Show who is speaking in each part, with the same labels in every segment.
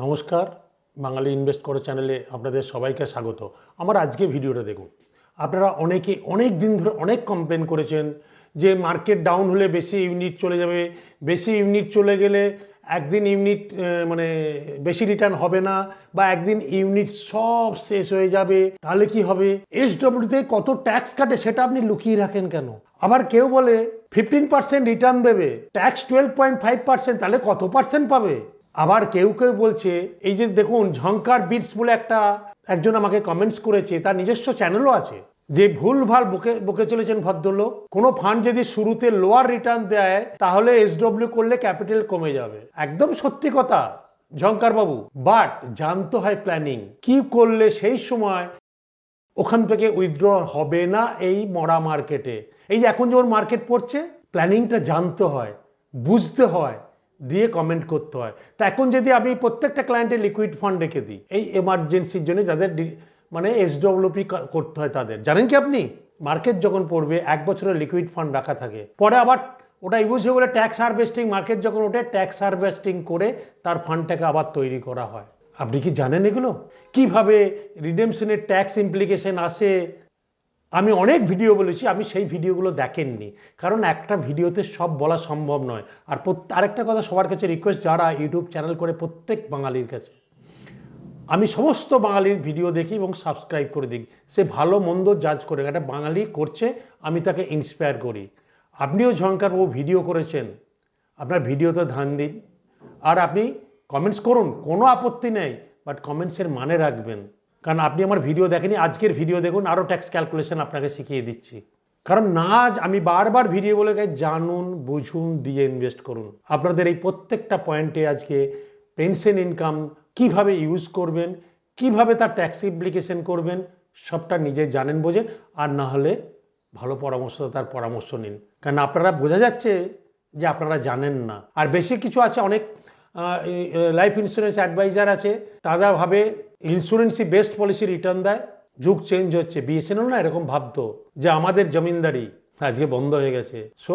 Speaker 1: নমস্কার, বাঙালি ইনভেস্ট করো চ্যানেলে আপনাদের সবাইকে স্বাগত। আমার আজকে ভিডিওটা দেখুন। আপনারা অনেকে অনেক দিন ধরে অনেক কমপ্লেন করেছেন যে মার্কেট ডাউন হলে বেশি ইউনিট চলে যাবে, বেশি ইউনিট চলে গেলে একদিন ইউনিট মানে বেশি রিটার্ন হবে না বা একদিন ইউনিট সব শেষ হয়ে যাবে, তাহলে কি হবে? এসডব্লিউতে কত ট্যাক্স কাটে সেটা আপনি লুকিয়ে রাখেন কেন? আবার কেউ বলে ফিফটিন পার্সেন্ট রিটার্ন দেবে tax twelve point five percent তাহলে কত পার্সেন্ট পাবে? আবার কেউ কেউ বলছে, এই যে দেখুন ঝঙ্কার বিটস বলে একটা একজন আমাকে কমেন্টস করেছে, তার নিজস্ব চ্যানেলও আছে, যে ভুল ভালো বকে বকে চলেছেন ভদ্রলোক। কোনো ফান্ড যদি শুরুতে লোয়ার রিটার্ন দেয়, তাহলে এসডব্লিউ করলে ক্যাপিটাল কমে যাবে। একদম সত্যি কথা ঝঙ্কার বাবু বাট জানতে হয় প্ল্যানিং কি করলে সেই সময় ওখান থেকে উইথড্র হবে না এই মরা মার্কেটে এই যে এখন যেমন মার্কেট পড়ছে প্ল্যানিংটা জানতে হয়, বুঝতে হয়। দিয়ে কমেন্ট করতে হয়। তা এখন যদি আমি প্রত্যেকটা ক্লায়েন্টের লিকুইড ফান্ড রেখে দিই, এই এমার্জেন্সির জন্য যাদের মানে এসডব্লিউপি করতে হয় তাদের। জানেন কি আপনি? মার্কেট যখন পড়বে, এক বছরের লিকুইড ফান্ড রাখা থাকে। পরে আবার ওটা ইউজ হয়ে বলে ট্যাক্স হারভেস্টিং মার্কেট যখন ওঠে ট্যাক্স হারভেস্টিং করে তার ফান্ডটাকে আবার তৈরি করা হয়। আপনি কি জানেন এগুলো? কীভাবে রিডেমশনের ট্যাক্স ইমপ্লিকেশন আসে? আমি অনেক ভিডিও বলেছি, আমি সেই ভিডিওগুলো দেখেননি। কারণ একটা ভিডিওতে সব বলা সম্ভব নয়। আর আরেকটা কথা সবার কাছে রিকোয়েস্ট যারা ইউটিউব চ্যানেল করে প্রত্যেক বাঙালির কাছে। আমি সমস্ত বাঙালির ভিডিও দেখি এবং সাবস্ক্রাইব করে দিই। সে ভালো, মন্দ জাজ করে একটা বাঙালি করছে, আমি তাকে ইন্সপায়ার করি। আপনিও ঝঙ্কারবাবু ভিডিও করেছেন। আপনার ভিডিওতে ধ্যান দিন। আর আপনি কমেন্টস করুন, কোনো আপত্তি নেই বাট কমেন্টসের মানে রাখবেন। কারণ আপনি আমার ভিডিও দেখেনি আজকের ভিডিও দেখুন আরও ট্যাক্স ক্যালকুলেশন আপনাকে শিখিয়ে দিচ্ছি। কারণ না আমি বারবার ভিডিও বলে জানুন, বুঝুন, দিয়ে ইনভেস্ট করুন। আপনাদের এই প্রত্যেকটা পয়েন্টে আজকে পেনশন ইনকাম কীভাবে ইউজ করবেন, কীভাবে তার ট্যাক্স ইমপ্লিকেশন করবেন, সবটা নিজে জানেন, বোঝেন, আর না হলে ভালো পরামর্শদাতার পরামর্শ নিন। কারণ আপনারা বোঝা যাচ্ছে যে আপনারা জানেন না। আর বেশি কিছু আছে, অনেক লাইফ ইন্স্যুরেন্স অ্যাডভাইজার আছে, তারা ভাবে ইন্স্যুরেন্সই বেস্ট পলিসি রিটার্ন দেয়, যুগ চেঞ্জ হচ্ছে। বিএসএনএল না এরকম ভাবতো যে আমাদের জমিনদারি আজকে বন্ধ হয়ে গেছে। সো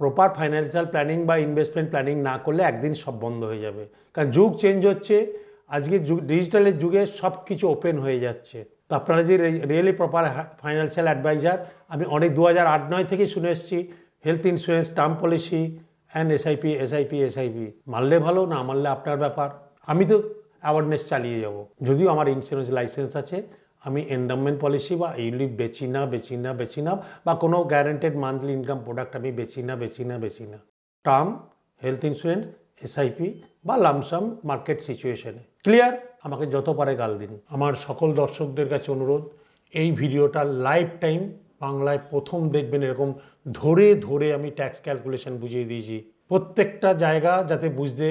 Speaker 1: প্রপার ফাইন্যান্সিয়াল প্ল্যানিং বা ইনভেস্টমেন্ট প্ল্যানিং না করলে একদিন সব বন্ধ হয়ে যাবে। কারণ যুগ চেঞ্জ হচ্ছে, আজকে যুগ ডিজিটালের যুগে সব কিছু ওপেন হয়ে যাচ্ছে। তো আপনারা যদি রিয়েলি প্রপার ফাইন্যান্সিয়াল অ্যাডভাইজার আমি অনেক দু হাজার আট, নয় থেকেই শুনে এসেছি health insurance term policy and SIP SIP SIP মারলে ভালো, না মারলে আপনার ব্যাপার। আমি তো অ্যাওয়ারনেস চালিয়ে যাব। যদিও আমার ইন্স্যুরেন্স লাইসেন্স আছে, আমি এন্ডামমেন্ট পলিসি বা ইউলিপ বেচি না বেচি না বেচি না, বা কোনো গ্যারান্টেড মান্থলি ইনকাম প্রোডাক্ট আমি বেচি না বেচি না বেচি না। টার্ম হেলথ ইন্স্যুরেন্স এসআইপি বা লামসাম মার্কেট সিচুয়েশনে ক্লিয়ার আমাকে যত পারে গাল দিন। আমার সকল দর্শকদের কাছে অনুরোধ, এই ভিডিওটা লাইফ টাইম বাংলায় প্রথম দেখবেন এরকম ধরে ধরে আমি ট্যাক্স ক্যালকুলেশন বুঝিয়ে দিয়েছি। প্রত্যেকটা জায়গা যাতে বুঝতে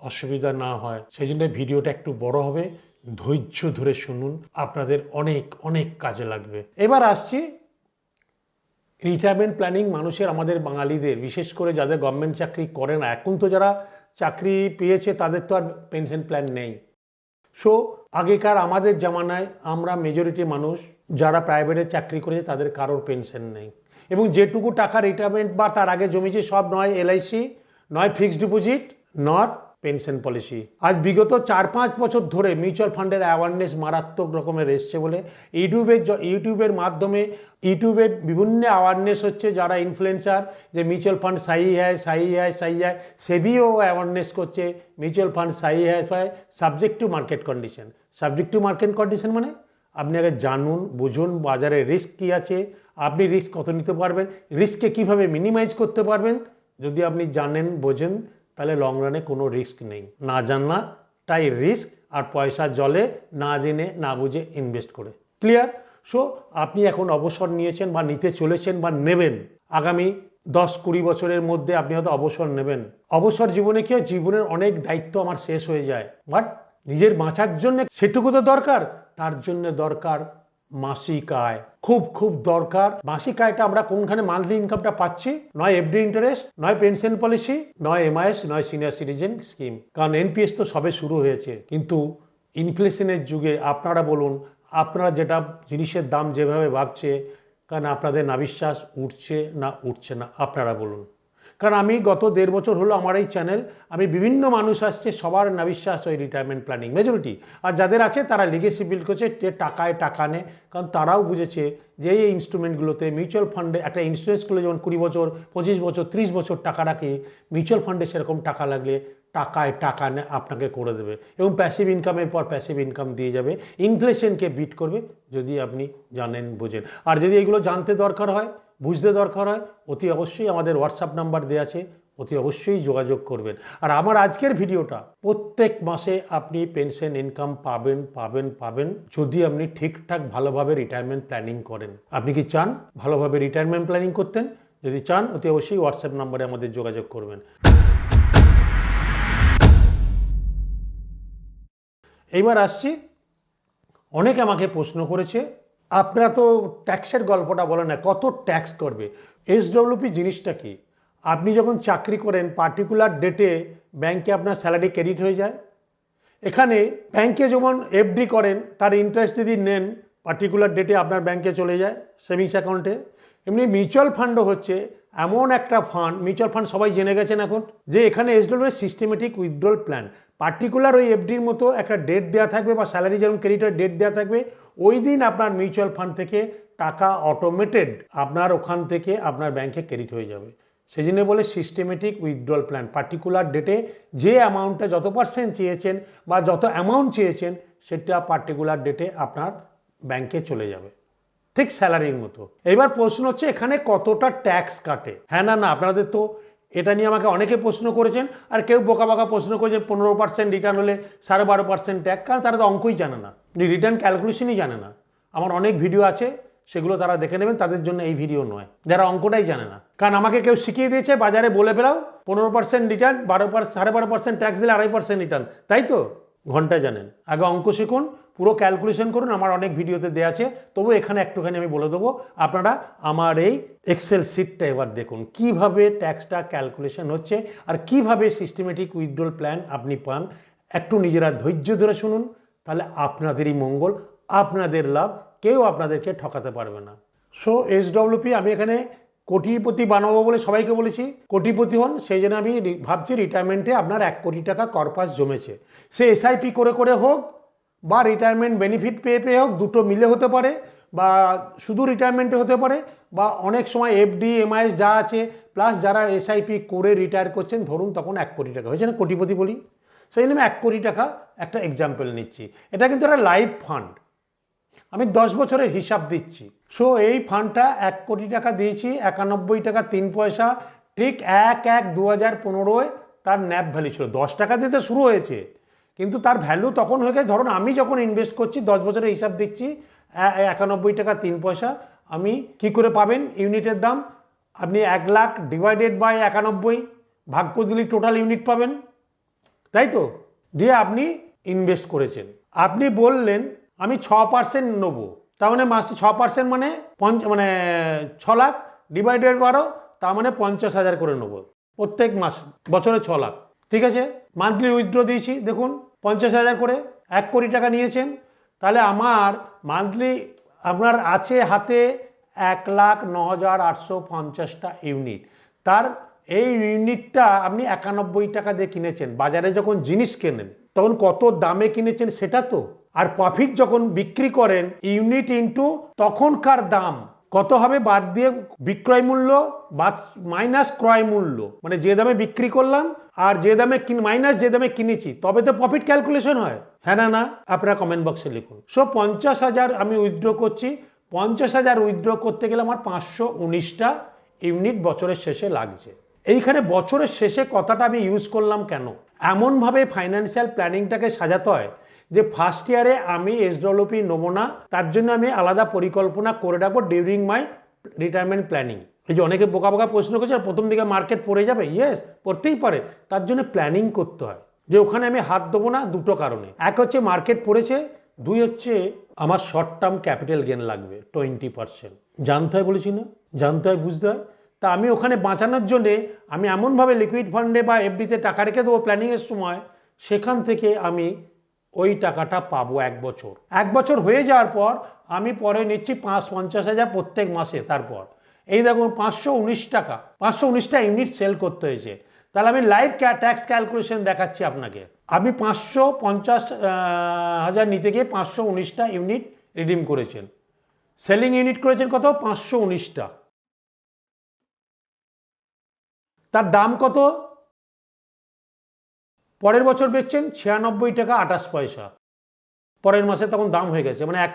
Speaker 1: অসুবিধা না হয়। সেই জন্য ভিডিওটা একটু বড় হবে। ধৈর্য ধরে শুনুন। আপনাদের অনেক অনেক কাজে লাগবে। এবার আসছি রিটায়ারমেন্ট প্ল্যানিং মানুষের, আমাদের বাঙালিদের। বিশেষ করে যাদের গভর্নমেন্ট চাকরি করে না। এখন তো যারা চাকরি পেয়েছে, তাদের তো আর পেনশন প্ল্যান নেই। সো আগেকার আমাদের জামানায় আমরা মেজরিটি মানুষ, যারা প্রাইভেটে চাকরি করেছে, তাদের কারোর পেনশন নেই। এবং যেটুকু টাকা রিটায়ারমেন্ট বা তার আগে জমিছে, সব নয় এলআইসি নয় fixed deposit not pension policy. আজ বিগত চার পাঁচ বছর ধরে মিউচুয়াল ফান্ডের অ্যাওয়ারনেস মারাত্মক রকমের এসছে বলে ইউটিউবের ইউটিউবের মাধ্যমে ইউটিউবে বিভিন্ন অ্যাওয়ারনেস হচ্ছে যারা ইনফ্লুয়েন্সার যে মিউচুয়াল ফান্ড সাই হ্যায় সাই হ্যায় সাই হ্যায় সেবিও অ্যাওয়ারনেস করছে। মিউচুয়াল ফান্ড সাই হ্যায় হয় subject to market condition subject to market condition মানে আপনি আগে জানুন, বুঝুন, বাজারে রিস্ক কী আছে, আপনি রিস্ক কত নিতে পারবেন রিস্ককে কীভাবে মিনিমাইজ করতে পারবেন, যদি আপনি জানেন, বোঝেন তাহলে লং রানে কোনো রিস্ক নেই। না জানাটাই রিস্ক আর পয়সা জলে না জেনে, না বুঝে ইনভেস্ট করে। ক্লিয়ার সো আপনি এখন অবসর নিয়েছেন বা নিতে চলেছেন বা নেবেন। আগামী দশ কুড়ি বছরের মধ্যে আপনি হয়তো অবসর নেবেন। অবসর জীবনে কি জীবনের অনেক দায়িত্ব আমার শেষ হয়ে যায়। বাট নিজের বাঁচার জন্য সেটুকু তো দরকার, তার জন্য দরকার মাসিক আয় খুব খুব দরকার। মাসিক আয়টা আমরা কোনখানে মান্থলি ইনকামটা পাচ্ছি? নয় এফডি ইন্টারেস্ট নয় পেনশন পলিসি নয় এমআইএস নয় সিনিয়র সিটিজেন স্কিম কারণ এনপিএস তো সবে শুরু হয়েছে। কিন্তু ইনফ্লেশনের যুগে আপনারা বলুন, আপনারা যেটা জিনিসের দাম যেভাবে ভাবছে, কারণ আপনাদের না বিশ্বাস উঠছে না উঠছে না, আপনারা বলুন। কারণ আমি গত দেড় বছর হলো আমার এই চ্যানেল আমি বিভিন্ন মানুষ আসছে, সবার না বিশ্বাস ওই রিটায়ারমেন্ট প্ল্যানিং মেজরিটি আর যাদের আছে তারা লিগেসি বিল্ড করছে, যে টাকায় টাকা নেয় কারণ তারাও বুঝেছে যে এই ইনস্ট্রুমেন্টগুলোতে মিউচুয়াল ফান্ডে একটা ইন্স্যুরেন্স করলে যেমন কুড়ি বছর, পঁচিশ বছর, ত্রিশ বছর টাকা রাখে মিউচুয়াল ফান্ডে সেরকম টাকা লাগলে টাকায় টাকা আপনাকে করে দেবে। এবং প্যাসিভ ইনকামের পর প্যাসিভ ইনকাম দিয়ে যাবে। ইনফ্লেশনকে বিট করবে, যদি আপনি জানেন, বোঝেন। আর যদি এগুলো জানতে দরকার হয়, বুঝতে দরকার হয়, অতি অবশ্যই আমাদের হোয়াটসঅ্যাপ নাম্বার দেওয়া আছে, অতি অবশ্যই যোগাযোগ করবেন। আর আমার আজকের ভিডিওটা, প্রত্যেক মাসে আপনি পেনশন ইনকাম পাবেন পাবেন পাবেন, যদি আপনি ঠিকঠাক ভালোভাবে রিটায়ারমেন্ট প্ল্যানিং করেন। আপনি কি চান ভালোভাবে রিটায়ারমেন্ট প্ল্যানিং করতেন? যদি চান, অতি অবশ্যই হোয়াটসঅ্যাপ নাম্বারে আমাদের যোগাযোগ করবেন। এইবার আসছি। অনেকে আমাকে প্রশ্ন করেছে, আপনারা তো ট্যাক্সের গল্পটা বলেন না, কত ট্যাক্স করবে? এসডব্লিউপি জিনিসটা কি? আপনি যখন চাকরি করেন পার্টিকুলার ডেটে ব্যাংকে আপনার স্যালারি ক্রেডিট হয়ে যায়। এখানে ব্যাংকে যেমন এফডি করেন, তার ইন্টারেস্ট যদি নেন পার্টিকুলার ডেটে আপনার ব্যাংকে চলে যায় সেভিংস অ্যাকাউন্টে এমনি মিউচুয়াল ফান্ডও হচ্ছে এমন একটা ফান্ড মিউচুয়াল ফান্ড সবাই জেনে গেছেন এখন, যে এখানে SWP systematic withdrawal plan particular ওই এফডির মতো একটা ডেট দেওয়া থাকবে বা স্যালারি যেমন ক্রেডিটের ডেট দেওয়া থাকবে, ওই দিন আপনার মিউচুয়াল ফান্ড থেকে টাকা অটোমেটেড আপনার ওখান থেকে আপনার ব্যাংকে ক্রেডিট হয়ে যাবে। সেই জন্য বলে সিস্টেমেটিক উইথড্রল প্ল্যান পার্টিকুলার ডেটে যে অ্যামাউন্টটা যত পার্সেন্ট চেয়েছেন বা যত অ্যামাউন্ট চেয়েছেন, সেটা পার্টিকুলার ডেটে আপনার ব্যাংকে চলে যাবে। ঠিক স্যালারির মতো। এবার প্রশ্ন হচ্ছে, এখানে কতটা ট্যাক্স কাটে? হ্যাঁ না না, আপনাদের তো এটা নিয়ে আমাকে অনেকে প্রশ্ন করেছেন, আর কেউ বোকা বোকা প্রশ্ন করেছে, পনেরো পার্সেন্ট রিটার্ন হলে সাড়ে বারো পার্সেন্ট ট্যাক্স কারণ তারা তো অঙ্কই জানে না। রিটার্ন ক্যালকুলেশনই জানে না। আমার অনেক ভিডিও আছে, সেগুলো তারা দেখে নেবেন, তাদের জন্য এই ভিডিও নয়। যারা অঙ্কটাই জানে না। কারণ আমাকে কেউ শিখিয়ে দিয়েছে, বাজারে বলে ফেলাও পনেরো পার্সেন্ট রিটার্ন বারো পার্সেন্ট সাড়ে বারো পার্সেন্ট ট্যাক্স দিলে আড়াই পার্সেন্ট রিটার্ন তাই তো? ঘণ্টা জানেন। আগে অঙ্ক শিখুন, পুরো ক্যালকুলেশন করুন, আমার অনেক ভিডিওতে দেওয়া আছে। তবু এখানে একটুখানি আমি বলে দেবো, আপনারা আমার এই এক্সেল সিটটা এবার দেখুন। কীভাবে ট্যাক্সটা ক্যালকুলেশন হচ্ছে আর কীভাবে সিস্টেমেটিক উইথড্রল প্ল্যান আপনি পান, একটু নিজেরা ধৈর্য ধরে শুনুন, তাহলে আপনাদেরই মঙ্গল, আপনাদের লাভ, কেউ আপনাদেরকে ঠকাতে পারবে না। সো এসডব্লিউপি আমি এখানে কোটিপতি বানাবো বলে সবাইকে বলেছি, কোটিপতি হন, সেই জন্য আমি ভাবছি রিটায়ারমেন্টে আপনার এক কোটি টাকা করপাস জমেছে। সে এসআইপি করে করে হোক, বা রিটায়ারমেন্ট বেনিফিট পেয়ে পেয়ে হোক, দুটো মিলে হতে পারে, বা শুধু রিটায়ারমেন্টে হতে পারে, বা অনেক সময় এফডি এমআইএস যা আছে প্লাস যারা এসআইপি করে রিটায়ার করছেন, ধরুন তখন এক কোটি টাকা। হয়েছে না কোটিপতি বলি? সেই জন্য আমি এক কোটি টাকা একটা এক্সাম্পল নিচ্ছি। এটা কিন্তু একটা লাইফ ফান্ড আমি দশ বছরের হিসাব দিচ্ছি। সো এই ফান্ডটা এক কোটি টাকা দিয়েছি, একানব্বই টাকা তিন পয়সা, ঠিক এক এক দু হাজার পনেরোয় তার ন্যাপ ভ্যালু ছিল। দশ টাকা দিতে শুরু হয়েছে, কিন্তু তার ভ্যালু তখন হয়ে গেছে। ধরুন, আমি যখন ইনভেস্ট করছি, দশ বছরের হিসাব দিচ্ছি এ- একানব্বই টাকা তিন পয়সা, আমি কি করে পাবেন? ইউনিটের দাম, আপনি এক লাখ ডিভাইডেড বাই একানব্বই ভাগ করে দিলে টোটাল ইউনিট পাবেন। তাই তো? দিয়ে আপনি ইনভেস্ট করেছেন। আপনি বললেন, আমি ছ পার্সেন্ট নেব। তার মানে মাসে ছ পার্সেন্ট মানে পঞ্চ মানে ছ লাখ ডিভাইডেড বারো, তার মানে পঞ্চাশ হাজার করে নেব। প্রত্যেক মাস, বছরে ছ লাখ। ঠিক আছে? মান্থলি উইথড্র দিয়েছি, দেখুন, পঞ্চাশ হাজার করে, এক কোটি টাকা নিয়েছেন। তাহলে আমার মান্থলি আপনার আছে হাতে এক লাখ ন হাজার আটশো পঞ্চাশটা ইউনিট তার এই ইউনিটটা আপনি একানব্বই টাকা দিয়ে কিনেছেন। বাজারে যখন জিনিস কেনেন, তখন কত দামে কিনেছেন সেটা তো আর প্রফিট যখন বিক্রি করেন ইউনিট ইন্টু তখনকার দাম কত হবে বাদ দিয়ে বিক্রয় মূল্য বাদ মাইনাস ক্রয় মূল্য। মানে যে দামে বিক্রি করলাম আর যে দামে মাইনাস যে দামে কিনেছি, তবে তো প্রফিট ক্যালকুলেশন হয়। হ্যাঁ না না, আপনারা কমেন্ট বক্সে লিখুন। সো পঞ্চাশ হাজার আমি উইথড্র করছি। পঞ্চাশ হাজার উইথড্র করতে গেলে আমার পাঁচশো উনিশটা ইউনিট বছরের শেষে লাগছে। এইখানে বছরের শেষে কথাটা আমি ইউজ করলাম কেন? এমনভাবে ফাইন্যান্সিয়াল প্ল্যানিংটাকে সাজাতে হয় যে ফার্স্ট ইয়ারে আমি এসডব্লিউপি নেব না, তার জন্য আমি আলাদা পরিকল্পনা করে রাখব ডিউরিং মাই রিটায়ারমেন্ট প্ল্যানিং এই যে অনেকে বোকা বোকা প্রশ্ন করছে প্রথম দিকে মার্কেট পড়ে যাবে। ইয়েস পড়তেই পারে। তার জন্য প্ল্যানিং করতে হয়। যে ওখানে আমি হাত দেবো না, দুটো কারণে। এক হচ্ছে মার্কেট পড়েছে, দুই হচ্ছে আমার শর্ট টার্ম ক্যাপিটাল গেন লাগবে টোয়েন্টি পার্সেন্ট জানতে হয় বলেছি না? জানতে হয়, বুঝতে হয়? তা আমি ওখানে বাঁচানোর জন্যে আমি এমনভাবে লিকুইড ফান্ডে বা এফডিতে টাকা রেখে দেবো প্ল্যানিংয়ের সময়, সেখান থেকে আমি ওই টাকাটা পাবো এক বছর। এক বছর হয়ে যাওয়ার পর আমি পরে নিচ্ছি পাঁচ পঞ্চাশ হাজার প্রত্যেক মাসে তারপর। এই দেখুন পাঁচশো উনিশ টাকা, পাঁচশো উনিশটা ইউনিট সেল করতে হয়েছে। তাহলে আমি লাইভ ট্যাক্স ক্যালকুলেশন দেখাচ্ছি আপনাকে। আপনি পাঁচশো পঞ্চাশ হাজার নিতে গিয়ে পাঁচশো উনিশটা ইউনিট রিডিম করেছেন। সেলিং ইউনিট করেছেন কত? পাঁচশো উনিশটা। তার দাম কত? পরের বছর বেচছেন ছিয়ানব্বই টাকা আঠাশ পয়সা। পরের মাসে তখন দাম হয়ে গেছে। মানে এক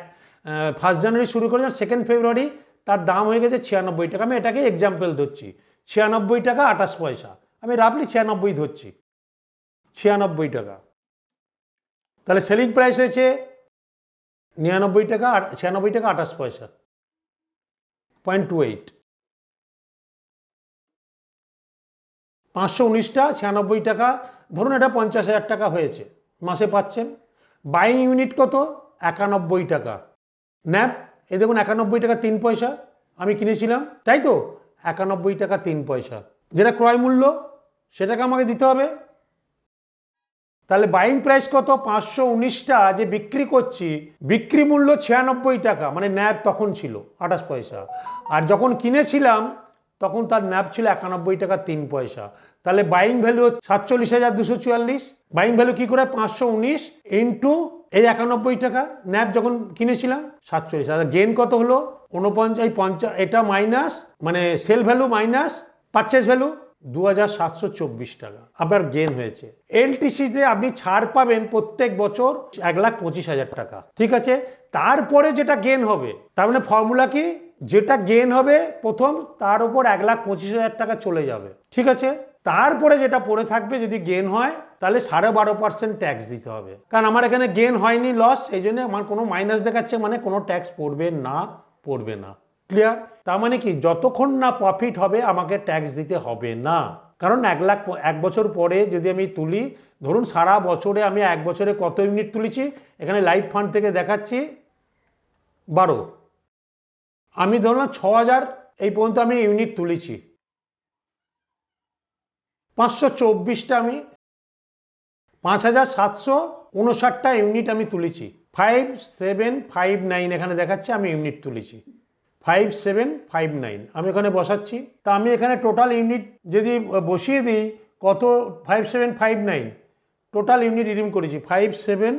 Speaker 1: ফার্স্ট জানুয়ারি শুরু করেছেন সেকেন্ড ফেব্রুয়ারি তার দাম হয়ে গেছে ছিয়ানব্বই টাকা। আমি এটাকে এক্সাম্পল ধরছি। ছিয়ানব্বই টাকা আঠাশ পয়সা। আমি রাফলি ছিয়ানব্বই ধরছি। ছিয়ানব্বই টাকা। তাহলে সেলিং প্রাইস হয়েছে নিরানব্বই টাকা ছিয়ানব্বই টাকা আঠাশ পয়সা। পয়েন্ট টু এইট পাঁচশো উনিশটা ছিয়ানব্বই টাকা ধরুন এটা পঞ্চাশ হাজার টাকা হয়েছে, মাসে পাচ্ছেন। বাইং ইউনিট কত? একানব্বই টাকা। ন্যাপ, এই দেখুন একানব্বই টাকা তিন পয়সা, আমি কিনেছিলাম, তাই তো? একানব্বই টাকা তিন পয়সা। যেটা ক্রয় মূল্য, সেটাকে আমাকে দিতে হবে। তাহলে বাইং প্রাইস কত? পাঁচশো উনিশটা যে বিক্রি করছি, বিক্রি মূল্য ছিয়ানব্বই টাকা মানে ন্যাব তখন ছিল, আঠাশ পয়সা। আর যখন কিনেছিলাম, তখন তার ন্যাব ছিল একানব্বই টাকা তিন পয়সা। তাহলে বাইং ভ্যালু সাতচল্লিশ হাজার দুশো চুয়াল্লিশ বাইং ভ্যালু কী করে? পাঁচশো উনিশ ইন্টু এই একানব্বই টাকা ন্যাপ যখন কিনেছিলাম, সাতচল্লিশ হাজার। গেন কত হলো? উনপঞ্চাশ পঞ্চাশ এটা মাইনাস মানে sell value minus purchase value দু হাজার সাতশো চব্বিশ টাকা। আপনার গেন হয়েছে। এলটিসিতে আপনি ছাড় পাবেন প্রত্যেক বছর এক লাখ পঁচিশ হাজার টাকা। ঠিক আছে? তারপরে যেটা গেন হবে, তার মানে ফর্মুলা কি? যেটা গেন হবে প্রথম, তার উপর এক লাখ পঁচিশ হাজার টাকা চলে যাবে। ঠিক আছে? তারপরে যেটা পড়ে থাকবে যদি গেন হয়, তাহলে সাড়ে বারো পার্সেন্ট ট্যাক্স দিতে হবে। কারণ আমার এখানে গেন হয়নি লস এই জন্য আমার কোনো মাইনাস দেখাচ্ছে মানে কোনো ট্যাক্স পড়বে না পড়বে না। ক্লিয়ার তার মানে কি, যতক্ষণ না প্রফিট হবে, আমাকে ট্যাক্স দিতে হবে না। কারণ এক লাখ এক বছর পরে যদি আমি তুলি, ধরুন সারা বছরে আমি এক বছরে কত ইউনিট তুলেছি? এখানে লাইফ ফান্ড থেকে দেখাচ্ছি, বারো। আমি ধরলাম ছ হাজার, এই পর্যন্ত আমি ইউনিট তুলেছি। পাঁচশো চব্বিশটা আমি, পাঁচ হাজার সাতশো উনষাটটা ইউনিট আমি তুলেছি। ফাইভ সেভেন ফাইভ নাইন এখানে দেখাচ্ছে, আমি ইউনিট তুলেছি। ফাইভ সেভেন ফাইভ নাইন আমি এখানে বসাচ্ছি। তা আমি এখানে টোটাল ইউনিট যদি বসিয়ে দিই, কত? Five seven five nine total unit redeem করেছি ফাইভ সেভেন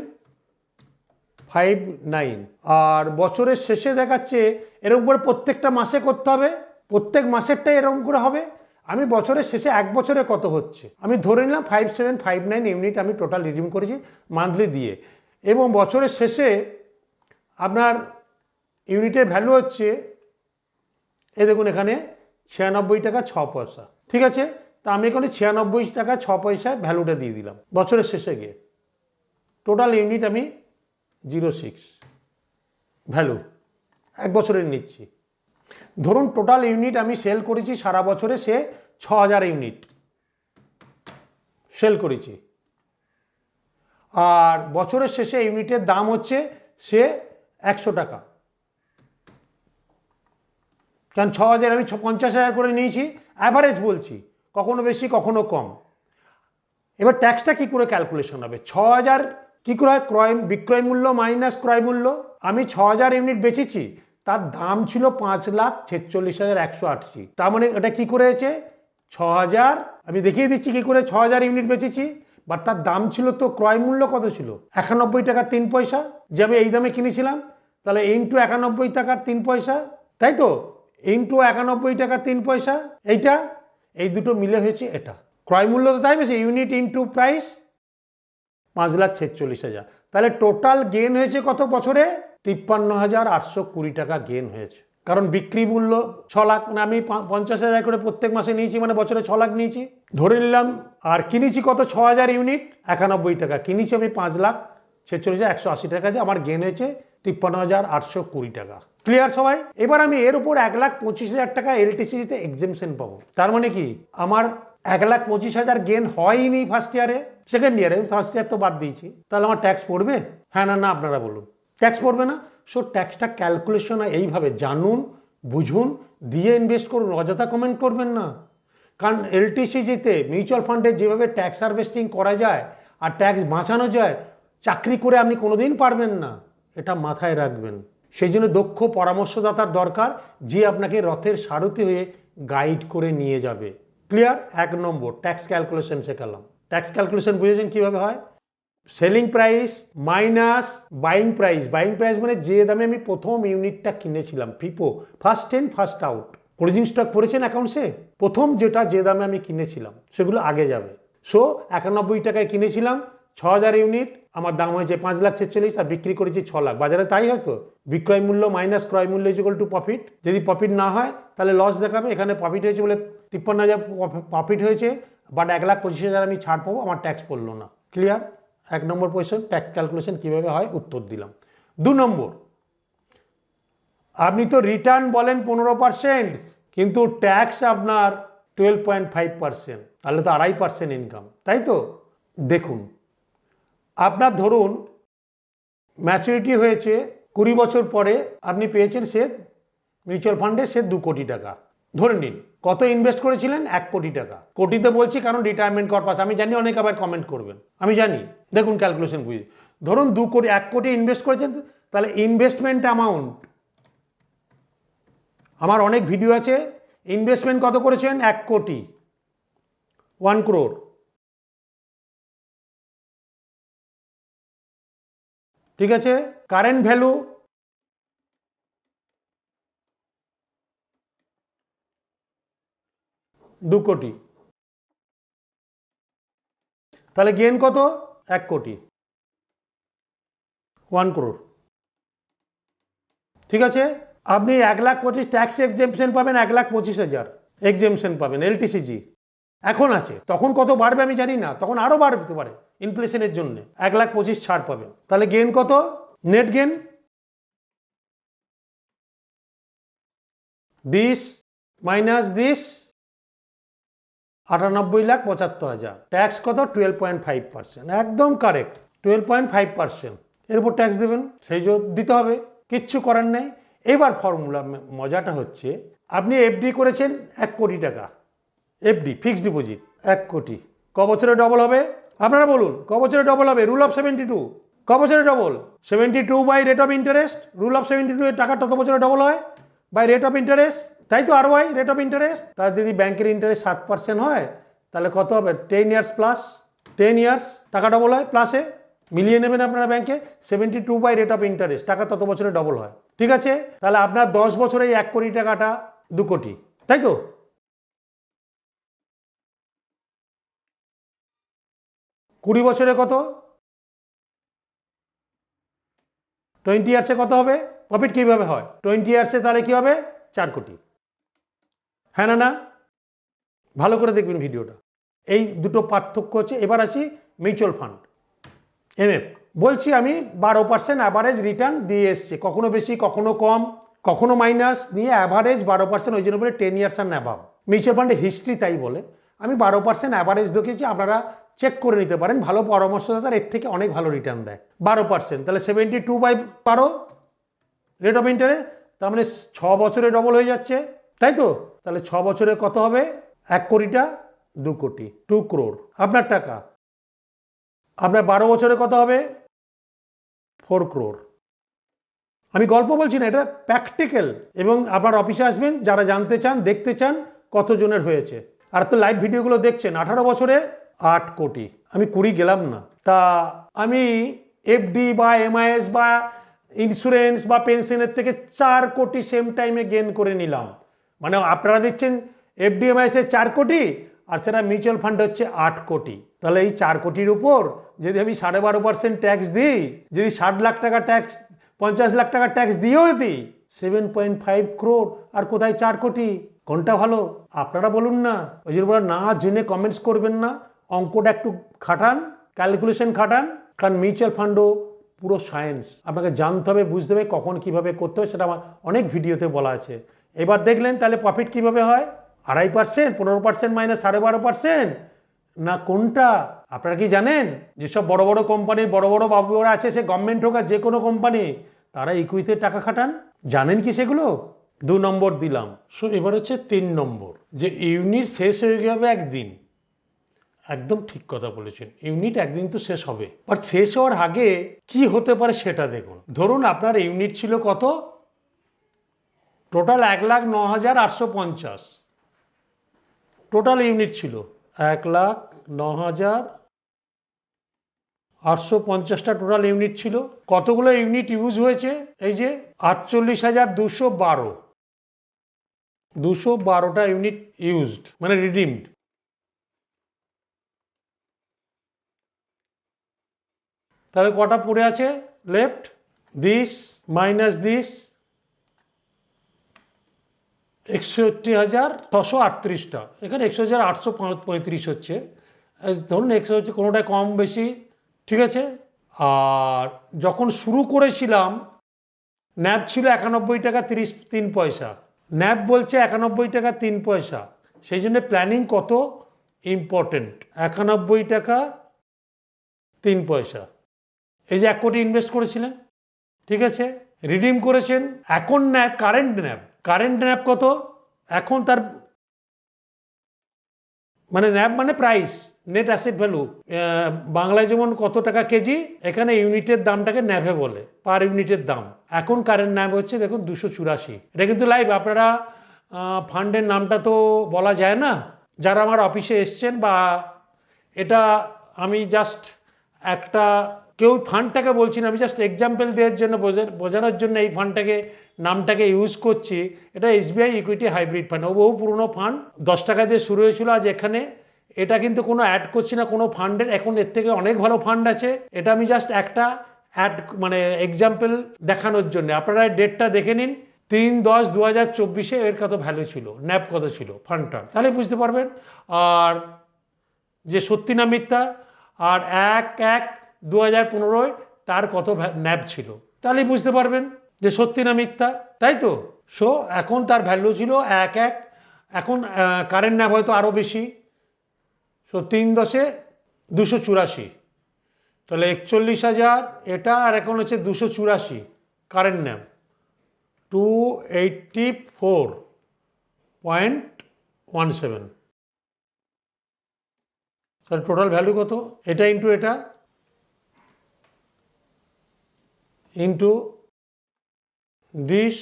Speaker 1: ফাইভ নাইন আর বছরের শেষে দেখাচ্ছে, এরকম করে প্রত্যেকটা মাসে করতে হবে, প্রত্যেক মাসেরটাই এরকম করে হবে। আমি বছরের শেষে এক বছরে কত হচ্ছে? আমি ধরে নিলাম five seven five nine unit আমি টোটাল রিডিম করেছি মান্থলি দিয়ে। এবং বছরের শেষে আপনার ইউনিটের ভ্যালু হচ্ছে, এ দেখুন এখানে ছিয়ানব্বই টাকা ছ পয়সা। ঠিক আছে? তা আমি এখানে ছিয়ানব্বই টাকা ছ পয়সায় ভ্যালুটা দিয়ে দিলাম বছরের শেষে গিয়ে। টোটাল ইউনিট আমি জিরো সিক্স ভ্যালু এক বছরের নিচ্ছি। ধরুন টোটাল ইউনিট আমি সেল করেছি সারা বছরে সে ছ হাজার ইউনিট সেল করেছি। আর বছরের শেষে ইউনিটের দাম হচ্ছে সে একশো টাকা। কারণ ছ হাজার আমি পঞ্চাশ হাজার করে নিয়েছি অ্যাভারেজ বলছি, কখনো বেশি, কখনো কম। এবার ট্যাক্সটা কি করে ক্যালকুলেশন হবে? ছ হাজার কী করে হয় ক্রয় বিক্রয় মূল্য মাইনাস ক্রয় মূল্য? আমি ছ হাজার ইউনিট বেচেছি তার দাম ছিল পাঁচ লাখ ছেচল্লিশ হাজার একশো আটশি। তার মানে এটা কী করেছে? ছ হাজার, আমি দেখিয়ে দিচ্ছি কী করে, ছ হাজার ইউনিট বেচেছি বাট তার দাম ছিল তো ক্রয় মূল্য কত ছিল? একানব্বই টাকা তিন পয়সা, যে আমি এই দামে কিনেছিলাম, তাহলে ইন্টু একানব্বই টাকার তিন পয়সা, তাই তো? ইন্টু একানব্বই টাকা তিন পয়সা, এইটা, এই দুটো মিলে হয়েছে এটা। ক্রয় মূল্য তো তাই বেশি, ইউনিট ইন্টু প্রাইস পাঁচ লাখ ছেচল্লিশ হাজার। তাহলে টোটাল গেন হয়েছে কত বছরে? তিপ্পান্ন হাজার আটশো কুড়ি টাকা গেন হয়েছে। কারণ বিক্রি মূল্য ছ লাখ মানে আমি পঞ্চাশ হাজার করে প্রত্যেক মাসে নিয়েছি মানে বছরে ছ লাখ নিয়েছি। ধরে নিলাম, আর কিনেছি কত? ছ হাজার ইউনিট, একানব্বই টাকা। কিনেছি আমি পাঁচ লাখ, ছেচল্লিশ হাজার একশো আশি টাকা দিয়ে আমার গেন হয়েছে তিপ্পান্ন হাজার আটশো কুড়ি টাকা। ক্লিয়ার সবাই? এবার আমি এর উপর এক লাখ পঁচিশ হাজার টাকা এলটিসিতে এক্সেমশন পাবো। তার মানে কি? আমার এক লাখ পঁচিশ হাজার গেন হয়নি ফার্স্ট ইয়ারে সেকেন্ড ইয়ারে ফার্স্ট ইয়ার তো বাদ দিয়েছি। তাহলে আমার ট্যাক্স পড়বে? হ্যাঁ না না, আপনারা বলুন। ট্যাক্স পড়বে না। সো ট্যাক্সটা ক্যালকুলেশন এইভাবে জানুন, বুঝুন, দিয়ে ইনভেস্ট করুন। অযথা কমেন্ট করবেন না। কারণ এলটিসিজিতে মিউচুয়াল ফান্ডে যেভাবে ট্যাক্স হারভেস্টিং করা যায় আর ট্যাক্স বাঁচানো যায়, চাকরি করে আপনি কোনোদিন পারবেন না। এটা মাথায় রাখবেন। সেই জন্য দক্ষ পরামর্শদাতার দরকার, যে আপনাকে রথের সারথি হয়ে গাইড করে নিয়ে যাবে। ক্লিয়ার এক নম্বর ট্যাক্স ক্যালকুলেশন শেখালাম। ট্যাক্স ক্যালকুলেশন বুঝেছেন কীভাবে হয়? Selling price minus buying price buying price মানে যে দামে আমি প্রথম ইউনিটটা কিনেছিলাম FIFO first ten first out closing stock পড়েছেন অ্যাকাউন্টসে প্রথম যেটা যে দামে আমি কিনেছিলাম, সেগুলো আগে যাবে। সো একানব্বই টাকায় কিনেছিলাম ছ হাজার ইউনিট, আমার দাম হয়েছে পাঁচ লাখ ছেচল্লিশ, আর বিক্রি করেছি ছ লাখ। বাজারে তাই হয়তো? বিক্রয় মূল্য মাইনাস ক্রয় মূল্য ইকুয়াল টু প্রফিট যদি প্রফিট না হয়, তাহলে লস দেখাবে। এখানে প্রফিট হয়েছে বলে তিপ্পান্ন হাজার প্রফিট হয়েছে বাট এক লাখ পঁচিশ হাজার আমি ছাড় পাবো, আমার ট্যাক্স পড়ল না। ক্লিয়ার এক নম্বর কোয়েশন ট্যাক্স ক্যালকুলেশন কীভাবে হয়? উত্তর দিলাম। দু নম্বর, আপনি তো রিটার্ন বলেন পনেরো পার্সেন্ট কিন্তু ট্যাক্স আপনার টুয়েলভ পয়েন্ট ফাইভ পার্সেন্ট তাহলে তো আড়াই পার্সেন্ট ইনকাম তাই তো? দেখুন, আপনার ধরুন ম্যাচুরিটি হয়েছে কুড়ি বছর পরে, আপনি পেয়েছেন সে মিউচুয়াল ফান্ডে সে দু কোটি টাকা। ধরে নিন কত ইনভেস্ট করেছিলেন? এক কোটি টাকা। কোটিতে বলছি কারণ রিটায়ারমেন্ট কর কর্পাস আমি জানি অনেক আবার কমেন্ট করবেন। আমি জানি। দেখুন ক্যালকুলেশন বুঝি। ধরুন দু কোটি, এক কোটি ইনভেস্ট করেছেন, তাহলে ইনভেস্টমেন্ট অ্যামাউন্ট আমার অনেক ভিডিও আছে ইনভেস্টমেন্ট কত করেছেন? এক কোটি। ওয়ান ক্রোর ঠিক আছে? কারেন্ট ভ্যালু দু কোটি। তাহলে গেন কত? এক কোটি। ওয়ান ক্রোর ঠিক আছে? আপনি এক লাখ পঁচিশ ট্যাক্স এক্সেমশন পাবেন এক লাখ পঁচিশ হাজার। এক্সেমশন পাবেন এলটিসিজি এখন আছে। তখন কত বাড়বে আমি জানি না। তখন আরও বাড়তে পারে ইনফ্লেশনের জন্য। এক লাখ পঁচিশ ছাড় পাবেন। তাহলে গেন কত? Net gain this minus this আটানব্বই লাখ পঁচাত্তর হাজার। ট্যাক্স কত? টুয়েলভ পয়েন্ট ফাইভ পার্সেন্ট একদম correct twelve point five percent এর উপর ট্যাক্স দেবেন, সেই জন্য দিতে হবে। কিচ্ছু করার নেই। এবার ফর্মুলা মজাটা হচ্ছে, আপনি এফডি করেছেন এক কোটি টাকা। এফডি ফিক্সড ডিপোজিট এক কোটি। ক বছরে ডবল হবে? আপনারা বলুন, ক বছরে ডবল হবে? রুল অফ সেভেন্টি টু ক বছরে double seventy two by rate of interest rule of seventy two এর টাকা তত বছরে ডবল হয়? বাই রেট অফ ইন্টারেস্ট তাই তো আর ওয়াই রেট অফ ইন্টারেস্ট তার যদি ব্যাংকের ইন্টারেস্ট সাত পার্সেন্ট হয়, তাহলে কত হবে? Ten years plus ten years টাকা ডবল হয় প্লাসে মিলিয়ে নেবেন আপনারা ব্যাংকে seventy two by rate of interest টাকা তত বছরে ডবল হয়। ঠিক আছে? তাহলে আপনার দশ বছরে এক কোটি টাকাটা দু কোটি, তাই তো? কুড়ি বছরে কত? টোয়েন্টি ইয়ার্সে কত হবে? প্রফিট কীভাবে হয়? টোয়েন্টি ইয়ার্সে তাহলে কী হবে? চার কোটি। হ্যাঁ না না? ভালো করে দেখবেন ভিডিওটা। এই দুটো পার্থক্য হচ্ছে, এবার আসি মিউচুয়াল ফান্ড। এমএফ, বলছি আমি বারো পার্সেন্ট অ্যাভারেজ রিটার্ন দিয়ে এসছি, কখনো বেশি, কখনো কম, কখনো মাইনাস নিয়ে অ্যাভারেজ বারো পার্সেন্ট, ওই জন্য বলে ten years and above mutual ফান্ডের হিস্ট্রি তাই বলে, আমি বারো পার্সেন্ট অ্যাভারেজ দেখিয়েছি, আপনারা চেক করে নিতে পারেন, ভালো পরামর্শদাতার এর থেকে অনেক ভালো রিটার্ন দেয়। বারো পার্সেন্ট, তাহলে সেভেন্টি টু বাই বারো রেট অফ ইন্টারেস্ট তার মানে ছ বছরে ডবল হয়ে যাচ্ছে, তাই তো? তাহলে ছ বছরে কত হবে? এক কোটিটা দু কোটি টু ক্রোর আপনার টাকা। আপনার বারো বছরে কত হবে? ফোর ক্রোর আমি গল্প বলছি না, এটা প্র্যাকটিক্যাল এবং আপনার অফিসে আসবেন, যারা জানতে চান, দেখতে চান কতজনের হয়েছে। আর তো লাইভ ভিডিওগুলো দেখছেন, আঠারো বছরে আট কোটি। আমি কুড়ি গেলাম না। তা আমি এফডি বা এমআইএস বা ইন্স্যুরেন্স বা পেনশনের থেকে চার কোটি সেম টাইমে গেন করে নিলাম। মানে আপনারা দিচ্ছেন এফডি এমআইএস চার কোটি, আর সেটা মিউচুয়াল ফান্ড হচ্ছে আট কোটি। তাহলে এই চার কোটির উপর যদি আমি সাড়ে বারো পার্সেন্ট ট্যাক্স দিই, যদি ষাট লাখ টাকা ট্যাক্স পঞ্চাশ লাখ টাকা ট্যাক্স দিয়েও দিই সেভেন পয়েন্ট ফাইভ ক্রোড আর কোথায় চার কোটি? কোনটা ভালো? আপনারা বলুন না। ওই জন্য না জেনে কমেন্টস করবেন না। অঙ্কটা একটু খাটান ক্যালকুলেশন খাটান, কারণ মিউচুয়াল ফান্ডও পুরো সায়েন্স আপনাকে জানতে হবে, বুঝতে হবে কখন কীভাবে করতে হবে, সেটা আমার অনেক ভিডিওতে বলা আছে। এবার দেখলেন তাহলে প্রফিট কীভাবে হয়? আড়াই পার্সেন্ট পনেরো পার্সেন্ট মাইনাস সাড়ে বারো পার্সেন্ট না কোনটা? আপনারা কি জানেন? যেসব বড় বড় কোম্পানির বড় বড় বাবুরা আছে, সে গভর্নমেন্ট হোক আর যে কোনো কোম্পানি তারা ইকুইতে টাকা খাটান। জানেন কি সেগুলো? দু নম্বর দিলাম। সো এবার হচ্ছে তিন নম্বর, যে ইউনিট শেষ হয়ে যাবে একদিন। একদম ঠিক কথা বলেছেন ইউনিট একদিন তো শেষ হবে। বাট শেষ হওয়ার আগে কি হতে পারে সেটা দেখুন। ধরুন আপনার ইউনিট ছিল কত? টোটাল এক লাখ ন হাজার আটশো পঞ্চাশ। টোটাল ইউনিট ছিল এক লাখ ন হাজার আটশো পঞ্চাশটা টোটাল ইউনিট ছিল। কতগুলো ইউনিট ইউজ হয়েছে? এই যে আটচল্লিশ হাজার দুশো বারো। দুশো বারোটা ইউনিট ইউজড মানে রিডিমড তাহলে কটা পড়ে আছে? লেফট দিস মাইনাস দিস একষট্টি হাজার ছশো আটত্রিশটা। এখানে একশো হাজার আটশো পঁয়ত্রিশ হচ্ছে। ধরুন একশো হচ্ছে কোনোটায় কম বেশি, ঠিক আছে? আর যখন শুরু করেছিলাম, ন্যাব ছিল একানব্বই টাকা তিরিশ, তিন পয়সা। ন্যাব বলছে একানব্বই টাকা তিন পয়সা। সেই জন্য প্ল্যানিং কত? ইম্পর্টেন্ট একানব্বই টাকা তিন পয়সা। এই যে এক কোটি ইনভেস্ট করেছিলেন, ঠিক আছে? রিডিম করেছেন। এখন NAV current NAV. Current NAV কত? এখন তার মানে ন্যাপ মানে প্রাইস নেট অ্যাসেট ভ্যালু বাংলায় যেমন কত টাকা কেজি, এখানে ইউনিটের দামটাকে ন্যাভে বলে পার ইউনিটের দাম। এখন কারেন্ট ন্যাপ হচ্ছে, দেখুন, দুশো চুরাশি। এটা কিন্তু লাইভ আপনারা ফান্ডের নামটা তো বলা যায় না। যারা আমার অফিসে এসছেন বা এটা আমি জাস্ট একটা কেউ ফান্ডটাকে বলছি না, আমি জাস্ট এক্সাম্পল দেওয়ার জন্য বোঝা- বোঝানোর জন্য এই ফান্ডটাকে, নামটাকে ইউজ করছি। এটা এসবিআই ইকুইটি হাইব্রিড ফান্ড বহু পুরনো ফান্ড দশ টাকা দিয়ে শুরু হয়েছিল আজ এখানে। এটা কিন্তু কোনো অ্যাড করছি না, কোনো ফান্ডের, এখন এর থেকে অনেক ভালো ফান্ড আছে। এটা আমি জাস্ট একটা অ্যাড মানে এক্সাম্পল দেখানোর জন্য। আপনারা ডেটটা দেখে নিন। তিন দশ দু হাজার চব্বিশে এর কত ভ্যালু ছিল ন্যাপ কত ছিল ফান্ডটার তাহলে বুঝতে পারবেন। আর যে সত্যি না মিথ্যা, আর এক এক দু হাজার পনেরোয় তার কত ন্যাব ছিল। তাহলেই বুঝতে পারবেন যে সত্যি না মিথ্যা, তাই তো? সো এখন তার ভ্যালু ছিল এক এক। এখন কারেন্ট ন্যাব হয়তো আরও বেশি। সো তিন দশে দুশো চুরাশি। তাহলে একচল্লিশ হাজার, এটা আর এখন হচ্ছে দুশো চুরাশি current NAV two eighty four point one seven তাহলে টোটাল ভ্যালু কত? এটা ইন্টু এটা। ইন্টু দিস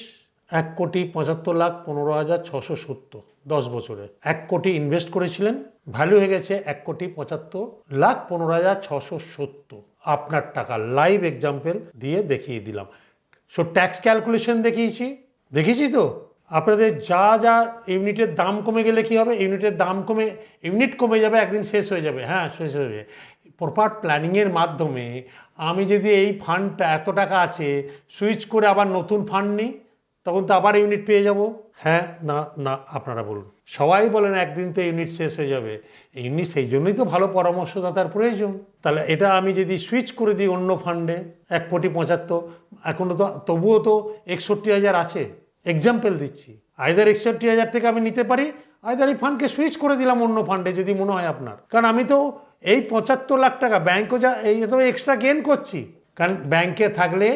Speaker 1: এক কোটি পঁচাত্তর লাখ পনেরো হাজার ছশো সত্তর দশ বছরে। এক কোটি ইনভেস্ট করেছিলেন ভ্যালু হয়ে গেছে এক কোটি পঁচাত্তর লাখ পনেরো হাজার ছশো সত্তর। আপনার টাকা লাইভ এক্সাম্পল দিয়ে দেখিয়ে দিলাম। সো ট্যাক্স ক্যালকুলেশন দেখিয়েছি। দেখেছি তো? আপনাদের যা যা ইউনিটের দাম কমে গেলে কি হবে? ইউনিটের দাম কমে, ইউনিট কমে যাবে, একদিন শেষ হয়ে যাবে। হ্যাঁ শেষ হয়ে যাবে। প্রপার প্ল্যানিংয়ের মাধ্যমে আমি যদি এই ফান্ডটা এত টাকা আছে, সুইচ করে আবার নতুন ফান্ড নিই, তখন তো আবার ইউনিট পেয়ে যাব। হ্যাঁ না না, আপনারা বলুন। সবাই বলেন একদিন তো ইউনিট শেষ হয়ে যাবে। ইউনিট সেই জন্যই তো ভালো পরামর্শদাতার প্রয়োজন। তাহলে এটা আমি যদি সুইচ করে দিই অন্য ফান্ডে, এক কোটি পঁচাত্তর এখনও তো, তবুও তো একষট্টি হাজার আছে। এক্সাম্পল দিচ্ছি। আয়দার একষট্টি হাজার থেকে আমি নিতে পারি আয়দার এই ফান্ডকে সুইচ করে দিলাম অন্য ফান্ডে, যদি মনে হয় আপনার। কারণ আমি তো এই পঁচাত্তর লাখ টাকা ব্যাংকও যা, এই এক্সট্রা গেন করছি। কারণ ব্যাংকে থাকলে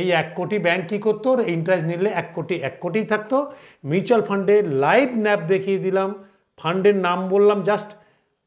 Speaker 1: এই এক কোটি ব্যাংক কী করতো? ইন্টারেস্ট নিলে এক কোটি এক কোটি থাকতো। মিউচুয়াল ফান্ডে লাইভ ন্যাপ দেখিয়ে দিলাম। ফান্ডের নাম বললাম জাস্ট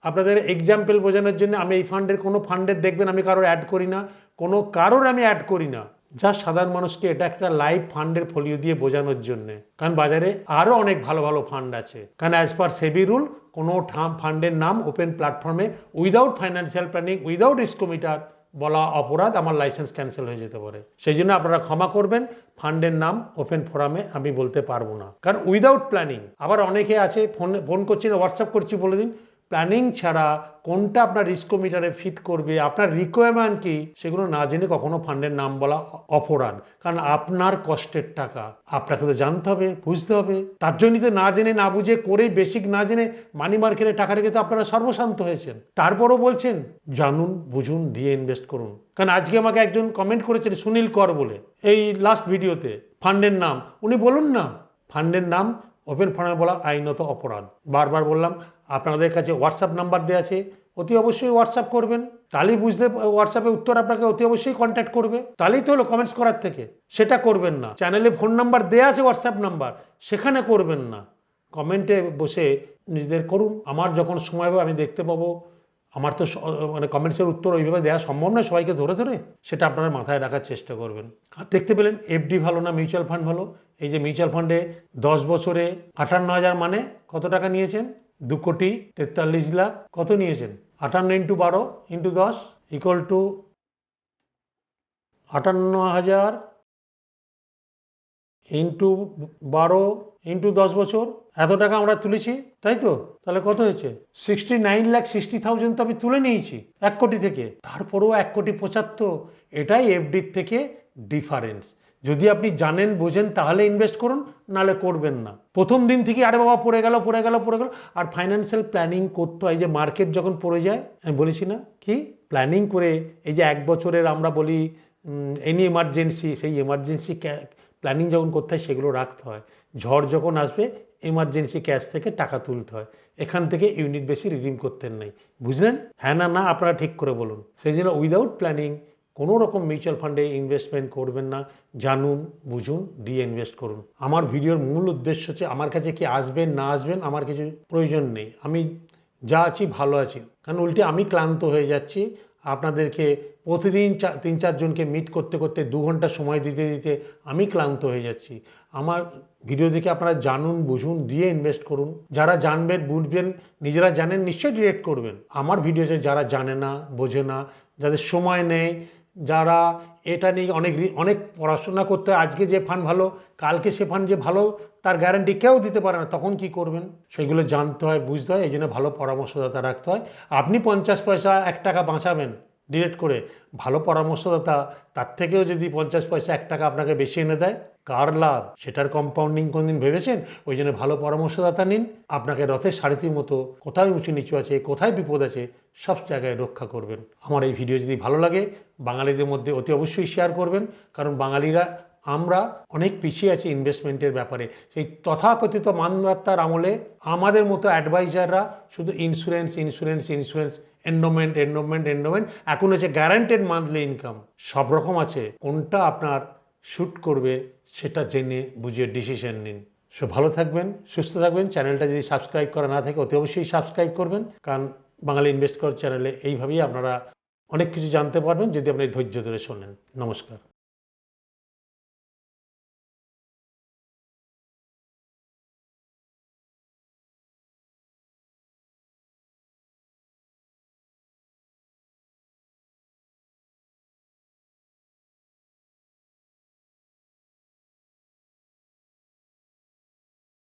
Speaker 1: আপনাদের এক্সাম্পল বোঝানোর জন্য। আমি এই ফান্ডের কোনো ফান্ডের দেখবেন, আমি কারোর অ্যাড করি না। কোনো কারোর আমি অ্যাড করি না। জাস্ট সাধারণ মানুষকে এটা একটা লাইভ ফান্ডের ফলিও দিয়ে বোঝানোর জন্য। কারণ বাজারে আরও অনেক ভালো ভালো ফান্ড আছে। কারণ অ্যাজ পার সেবি রুল কোনো ফান্ডের নাম ওপেন প্ল্যাটফর্মে without financial planning without riskometer বলা অপরাধ আমার লাইসেন্স ক্যান্সেল হয়ে যেতে পারে। সেই জন্য আপনারা ক্ষমা করবেন, ফান্ডের নাম ওপেন ফোরামে আমি বলতে পারব না। কারণ উইদাউট প্ল্যানিং আবার অনেকে আছে ফোন ফোন করছি না হোয়াটসঅ্যাপ করছি বলে দিন প্ল্যানিং ছাড়া কোনটা আপনার রিস্কোমিটারে ফিট করবে, আপনার রিকোয়ারমেন্ট কি, সেগুলো না জেনে কখনো ফান্ডের নাম বলা অপরাধ। কারণ আপনার কষ্টের টাকা, আপনাকে তো জানতে হবে, বুঝতে হবে। তার জন্যই তো না জেনে, না বুঝে করেই বেসিক না জেনে মানি মার্কেটে টাকা রেখে তো আপনারা সর্বশান্ত হয়েছেন। তারপরও বলছেন, জানুন, বুঝুন, দিয়ে ইনভেস্ট করুন। কারণ আজকে আমাকে একজন কমেন্ট করেছেন সুনীল কর বলে, এই লাস্ট ভিডিওতে ফান্ডের নাম। উনি বলুন না ফান্ডের নাম ওপেন ফান্ডে বলা আইনত অপরাধ। বারবার বললাম আপনাদের কাছে হোয়াটসঅ্যাপ নাম্বার দেওয়া আছে, অতি অবশ্যই হোয়াটসঅ্যাপ করবেন। তাহলেই বুঝতে হোয়াটসঅ্যাপে উত্তর আপনাকে অতি অবশ্যই কন্ট্যাক্ট করবে। তাহলেই তো হলো কমেন্টস করার থেকে, সেটা করবেন না। চ্যানেলে ফোন নাম্বার দেওয়া আছে হোয়াটসঅ্যাপ নাম্বার সেখানে করবেন না। কমেন্টে বসে নিজেদের করুন। আমার যখন সময় হবে, আমি দেখতে পাবো। আমার তো মানে কমেন্টসের উত্তর ওইভাবে দেওয়া সম্ভব নয় সবাইকে ধরে ধরে, সেটা আপনারা মাথায় রাখার চেষ্টা করবেন। আর দেখতে পেলেন এফডি ভালো না মিউচুয়াল ফান্ড ভালো? এই যে মিউচুয়াল ফান্ডে দশ বছরে আটান্ন হাজার মানে কত টাকা নিয়েছেন? দু কোটি তেতাল্লিশ লাখ কত নিয়েছেন? আটান্ন ইন্টু বারো ইন্টু দশ ইকুয়াল টু আটান্ন হাজার ইন্টু বারো ইন্টু দশ বছর। এত টাকা আমরা তুলেছি, তাই তো? তাহলে কত হয়েছে? Sixty nine lakh sixty thousand তো আমি তুলে নিয়েছি এক কোটি থেকে। তারপরেও এক কোটি পঁচাত্তর, এটাই এফডির থেকে ডিফারেন্স যদি আপনি জানেন, বোঝেন, তাহলে ইনভেস্ট করুন নাহলে করবেন না। প্রথম দিন থেকে, আরে বাবা, পড়ে গেল পড়ে গেল পড়ে গেল। আর ফাইন্যান্সিয়াল প্ল্যানিং করতে হয় যে মার্কেট যখন পড়ে যায়, আমি বলেছি না, কি? প্ল্যানিং করে, এই যে এক বছরের আমরা বলি এনি এমার্জেন্সি সেই এমার্জেন্সি প্ল্যানিং যখন করতে হয়, সেগুলো রাখতে হয়। ঝড় যখন আসবে এমার্জেন্সি ক্যাশ থেকে টাকা তুলতে হয়। এখান থেকে ইউনিট বেশি রিডিম করতেন নাই। বুঝলেন? হ্যাঁ না না, আপনারা ঠিক করে বলুন। সেই জন্য উইদাউট প্ল্যানিং কোনো রকম মিউচুয়াল ফান্ডে ইনভেস্টমেন্ট করবেন না, জানুন, বুঝুন, দিয়ে ইনভেস্ট করুন। আমার ভিডিওর মূল উদ্দেশ্য হচ্ছে, আমার কাছে কি আসবেন, না আসবেন, আমার কিছু প্রয়োজন নেই। আমি যা আছি, ভালো আছি। কারণ উল্টে আমি ক্লান্ত হয়ে যাচ্ছি। আপনাদেরকে প্রতিদিন তিন চারজনকে মিট করতে করতে দু ঘণ্টা সময় দিতে দিতে আমি ক্লান্ত হয়ে যাচ্ছি। আমার ভিডিও দেখে আপনারা জানুন, বুঝুন, দিয়ে ইনভেস্ট করুন। যারা জানবেন, বুঝবেন, নিজেরা জানেন, নিশ্চয়ই ডিরেক্ট করবেন। আমার ভিডিওতে যারা জানে না, বোঝে না, যাদের সময় নেই যারা এটা নিয়ে অনেক অনেক পড়াশোনা করতে আজকে যে ফান্ড ভালো, কালকে সে ফান্ড যে ভালো, তার গ্যারান্টি কেউ দিতে পারে না। তখন কি করবেন? সেগুলো জানতে হয়, বুঝতে হয় এই জন্য ভালো পরামর্শদাতা রাখতে হয়। আপনি পঞ্চাশ পয়সা এক টাকা বাঁচাবেন ডিরেক্ট করে। ভালো পরামর্শদাতা, তার থেকেও যদি পঞ্চাশ পয়সা এক টাকা আপনাকে বেশি এনে দেয়, কার লাভ? সেটার কম্পাউন্ডিং কোনদিন ভেবেছেন? ওই জন্য ভালো পরামর্শদাতা নিন। আপনাকে রথের সারথির মতো কোথায় উঁচু নিচু আছে, কোথায় বিপদ আছে, সব জায়গায় রক্ষা করবেন। আমার এই ভিডিও যদি ভালো লাগে বাঙালিদের মধ্যে অতি অবশ্যই শেয়ার করবেন। কারণ বাঙালিরা, আমরা অনেক পিছিয়ে আছি ইনভেস্টমেন্টের ব্যাপারে। সেই তথাকথিত মানদাত্তার আমলে আমাদের মতো অ্যাডভাইজাররা শুধু insurance insurance insurance endowment endowment endowment এখন হচ্ছে গ্যারান্টেড মান্থলি ইনকাম সব রকম আছে। কোনটা আপনার শ্যুট করবে, সেটা জেনে বুঝে ডিসিশন নিন। সো ভালো থাকবেন, সুস্থ থাকবেন। চ্যানেলটা যদি সাবস্ক্রাইব করা না থাকে, অতি অবশ্যই সাবস্ক্রাইব করবেন। কারণ বাঙালি ইনভেস্ট কর চ্যানেলে এইভাবেই আপনারা অনেক কিছু জানতে পারবেন যদি আপনি ধৈর্য ধরে শোনেন। নমস্কার।